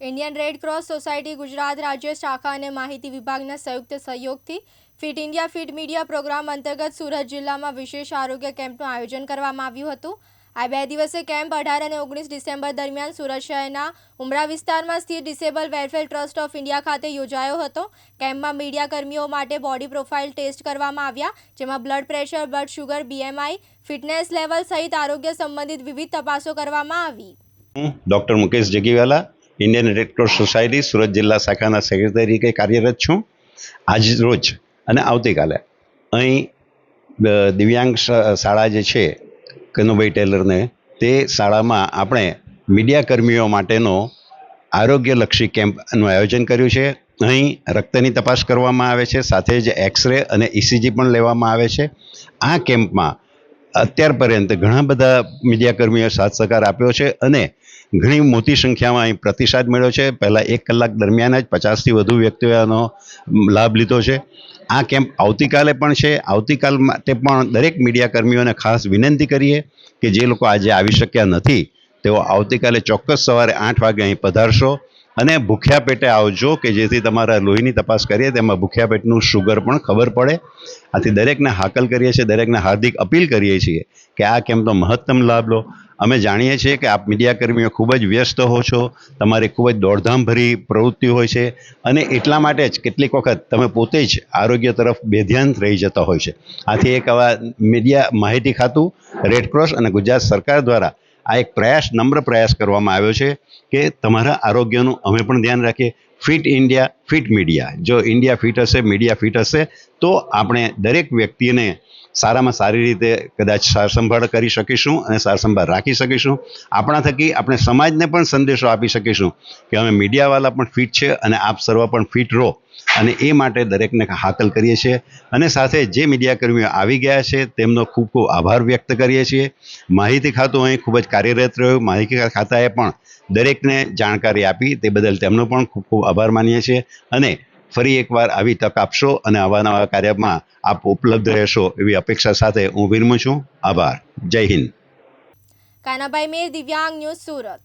Indian Red Cross society, Gujarat રાજ્ય શાખા અને માહિતી વિભાગના સંયુક્ત સહયોગથી fit India, fit media program અંતર્ગત સુરત જિલ્લામાં વિશેષ આરોગ્ય કેમ્પનું આયોજન કરવામાં આવ્યું હતું. આ બે દિવસે કેમ્પ અઢાર અને ઓગણીસ ડિસેમ્બર દરમિયાન સુરત શહેરના ઉમરા વિસ્તારમાં સ્થિત disable welfare trust of India ખાતે યોજાયો હતો. કેમ્પમાં મીડિયા કર્મીઓ માટે બોડી પ્રોફાઇલ ટેસ્ટ કરવામાં આવ્યા, જેમાં blood pressure, blood sugar BMI fitness level સહિત આરોગ્ય સંબંધિત વિવિધ તપાસો કરવામાં આવી. Doctor Mukesh Jagiwala Indian red cross society Surat જિલ્લા શાખાના સેક્રેટરી તરીકે કાર્યરત છું. આજ રોજ અને આવતીકાલે અહીં દિવ્યાંગ શાળા જે છે, કનુભાઈ ટેલરને, તે શાળામાં આપણે મીડિયા કર્મીઓ માટેનો આરોગ્યલક્ષી કેમ્પનું આયોજન કર્યું છે. અહીં રક્તની તપાસ કરવામાં આવે છે, સાથે જ એક્સરે અને ઇસીજી પણ લેવામાં આવે છે. આ કેમ્પમાં અત્યાર પર્યંત ઘણા બધા મીડિયા કર્મીઓએ સાથ સહકાર આપ્યો છે અને ઘણી મોટી સંખ્યામાં અહીં પ્રતિસાદ મળ્યો છે. પહેલાં એક કલાક દરમિયાન જ પચાસથી વધુ વ્યક્તિઓએ આનો લાભ લીધો છે. આ કેમ્પ આવતીકાલે પણ છે. આવતીકાલ માટે પણ દરેક મીડિયાકર્મીઓને ખાસ વિનંતી કરીએ કે જે લોકો આજે આવી શક્યા નથી, તેઓ આવતીકાલે ચોક્કસ સવારે આઠ વાગે અહીં પધારશો. અને ભૂખ્યા પેટે આવજો કે જેથી તમારા લોહીની તપાસ કરીએ તેમાં ભૂખ્યા પેટનું શુગર પણ ખબર પડે. આથી દરેકને હાકલ કરીએ છીએ, દરેકને હાર્દિક અપીલ કરીએ છીએ કે આ કેમ્પનો મહત્તમ લાભ લો. અમે જાણીએ છીએ કે આપ મીડિયા કર્મીઓ ખૂબ જ વ્યસ્ત હો છો, તમારી ખૂબ જ દોડધામભરી પ્રવૃત્તિ હોય છે અને એટલા માટે જ કેટલીક વખત તમે પોતે જ આરોગ્ય તરફ બેધ્યાન રહી જતા હોય છે. આથી એક આવા મીડિયા માહિતી ખાતું રેડક્રોસ અને ગુજરાત સરકાર દ્વારા આ એક પ્રયાસ નમ્ર પ્રયાસ કરવામાં આવ્યો છે કે તમારા આરોગ્યનું અમે પણ ધ્યાન રાખીએ. Fit India fit media. જો ઇન્ડિયા ફિટ હશે, મીડિયા ફિટ હશે, તો આપણે દરેક વ્યક્તિને સારામાં સારી રીતે કદાચ સારસંભાળ કરી શકીશું અને સારસંભાળ રાખી શકીશું. આપણા થકી આપણે સમાજને પણ સંદેશો આપી શકીશું કે અમે મીડિયાવાળા પણ ફિટ છે અને આપ સર્વ પણ ફિટ રહો. અને એ માટે દરેકને હાકલ કરીએ છીએ. અને સાથે જે મીડિયા કર્મીઓ આવી ગયા છે, તેમનો ખૂબ ખૂબ આભાર વ્યક્ત કરીએ છીએ. માહિતી ખાતું અહીં ખૂબ જ કાર્યરત રહ્યું. માહિતી ખાતાએ પણ દરેકને જાણકારી આપી. તે બદલ તેમનો પણ ખૂબ ખૂબ આભાર માનીએ છીએ. અને ફરી એકવાર આવી તક આપશો અને આવા નવા કાર્યમાં આપ ઉપલબ્ધ રહેશો એવી અપેક્ષા સાથે હું વિરમું છું. આભાર. જય હિન્દ. કાનાભાઈ મેર, દિવ્યાંગ ન્યૂઝ સુરત.